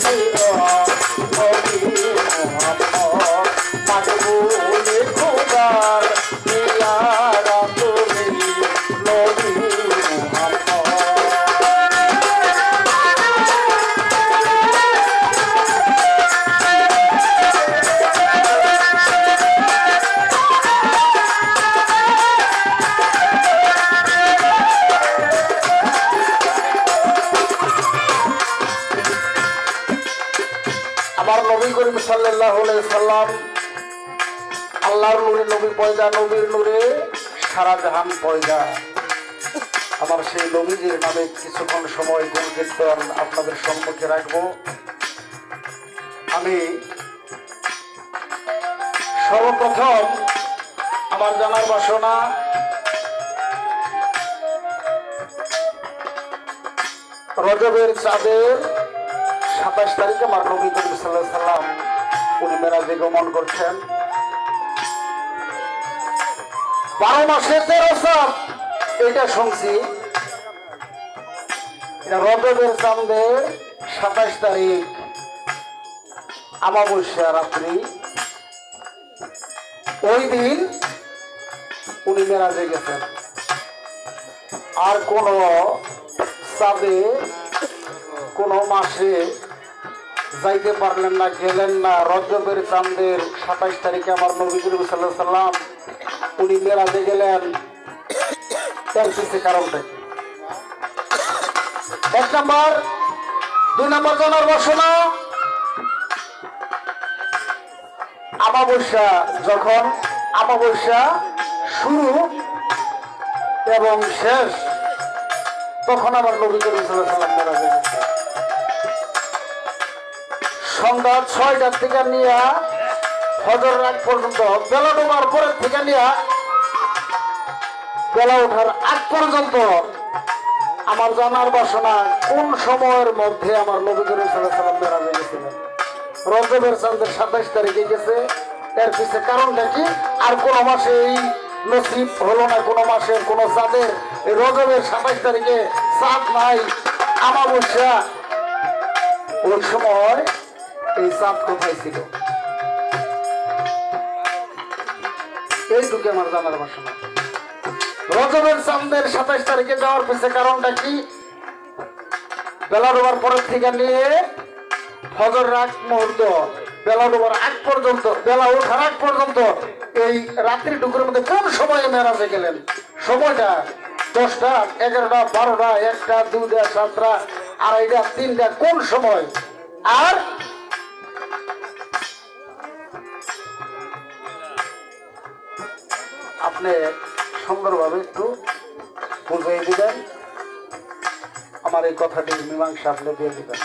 to আমার নবী করিম সাল্লাহ সাল্লাম, আল্লাহর নুরে নবী পয়দা, নবীর নুরে সারা জাহান পয়দা। আমার সেই নবীদের নামে কিছুক্ষণ সময় গুণ আপনাদের সম্মুখে রাখব। আমি সর্বপ্রথম আমার জানার বাসনা, রজবের চাঁদের সাতাশ তারিখে আমার নবী করিম সাল্লাহ সাল্লাম উনি মেরাজে গমন করছেন। বারো মাসে তেরো চাঁদ এটা শুনছি। রজবের চাঁদের সাতাশ তারিখ। আমাবস্যা রাত্রি। ওই দিন উনি মেরাজে গেছেন। আর কোন চাঁদে কোন মাসে যাইতে পারলেন না, গেলেন না। রজবের চাঁদের সাতাইশ তারিখে আমার নবী করিম সাল্লাহ সাল্লাম উনি মেরাজে গেলেন। এক নম্বর, দুই নম্বর আমাবস্যা যখন আমাবস্যা শুরু এবং শেষ, তখন আমার নবী ওয়াসাল্লাম মেরাজে গেছে। সন্ধ্যা ছয়টার থেকে নিয়ে ফজর রাত পর্যন্ত বেলা ডোবার পরের থেকে নিয়ে বেলা ওঠার আগ পর্যন্ত আমার জানার বাসনা কোন সময়ের মধ্যে আমার নবী করিম ওয়াসাল্লাম মেরাজে গেছিলেন রজবের চাঁদের সাতাইশ তারিখে গেছে। এর পিছে কারণটা কি? আর কোন মাসে এই নসিব হলো না, কোনো মাসের কোনো চাঁদের রজবের সাতাইশ তারিখে চাঁদ নাই, আমাবস্যা। ওই সময় এই চাঁদের সাতাইশ তারিখে যাওয়ার পিছে কারণটা কি? বেলা ডোবার পরের থেকে নিয়ে ফজর রাত মুহূর্ত, বেলা ডোবার আগ পর্যন্ত, বেলা ওঠার আগ পর্যন্ত এই রাত্রি টুকুরের মধ্যে কোন সময়ে মেরাজে গেলেন? সময়টা দশটা, এগারোটা, বারোটা, একটা, দুইটা, সাতটা, আড়াইটা, তিনটা, কোন সময়? আর আপনি সুন্দরভাবে একটু বুঝিয়ে দেবেন। আমার এই কথাটি মীমাংসা আপনি দিয়ে দিবেন।